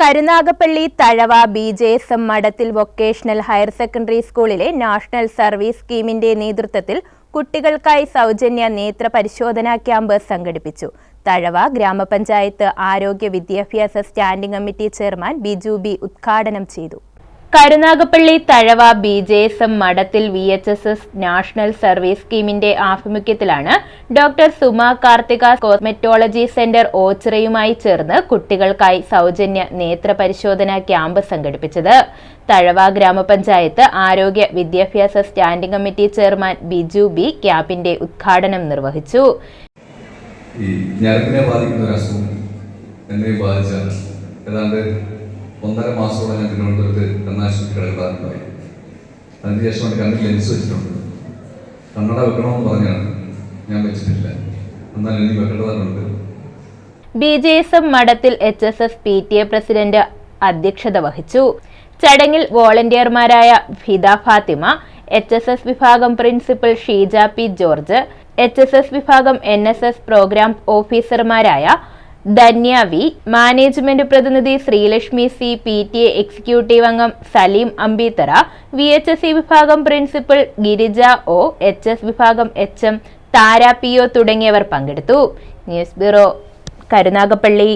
Karunagappally Thazhava B J S M Madathil vocational higher secondary സ്കൂളിലെ national service സ്കീമിന്റെ നേതൃത്വത്തിൽ കുട്ടികൾക്കായി സൗജന്യ നേത്ര പരിശോധനാ ക്യാമ്പ് സംഘടിപ്പിച്ചു. തഴവ ഗ്രാമപഞ്ചായത്ത് ആരോഗ്യ വിദ്യാഭ്യാസ standing committee chairman Biju B ഉദ്ഘാടനം ചെയ്തു. Karunagappally Thazhava B J S M Madathil V H S S national service സ്കീമിന്റെ ആഭിമുഖ്യത്തിലാണ് doctor Suma Karthika cosmetology centre ഓച്ചിറയുമായി ചേർന്ന് കുട്ടികൾക്കായി സൗജന്യ നേത്ര പരിശോധനാ ക്യാമ്പ് സംഘടിപ്പിച്ചത്. തഴവ ഗ്രാമപഞ്ചായത്ത് ആരോഗ്യ വിദ്യാഭ്യാസ standing committee chairman Biju B ക്യാമ്പിന്റെ ഉദ്ഘാടനം നിർവഹിച്ചു. ഒന്നര മാസത്തോളം ഞാൻ തിരുവനന്തപുരത്ത് കിടക്കാറുണ്ടായി അതിനുശേഷം കണ്ണിൽ ലെൻസ് വെച്ചിട്ടുണ്ട്. കണ്ണട വെക്കണമെന്ന് പറഞ്ഞാണ് ഞാൻ വെച്ചിട്ടില്ല. എന്നാൽ ഇനി വെക്കേണ്ടതായിട്ടുണ്ട്. B J S M Madathil H S S P T A president അധ്യക്ഷത വഹിച്ചു. ചടങ്ങിൽ വോളണ്ടിയർമാരായ Fida Fathima H S S വിഭാഗം principal Sheeja P George H S S വിഭാഗം എൻ എസ് എസ് പ്രോഗ്രാം ഓഫീസർമാരായ ധന്യ വി. മാനേജ്മെന്റ് പ്രതിനിധി Sreelakshmi C P T A executive അംഗം Saleem Ambeethara V H S C വിഭാഗം principal Girija O H S വിഭാഗം H M Thara P O തുടങ്ങിയവർ പങ്കെടുത്തു. News bureau Karunagappally.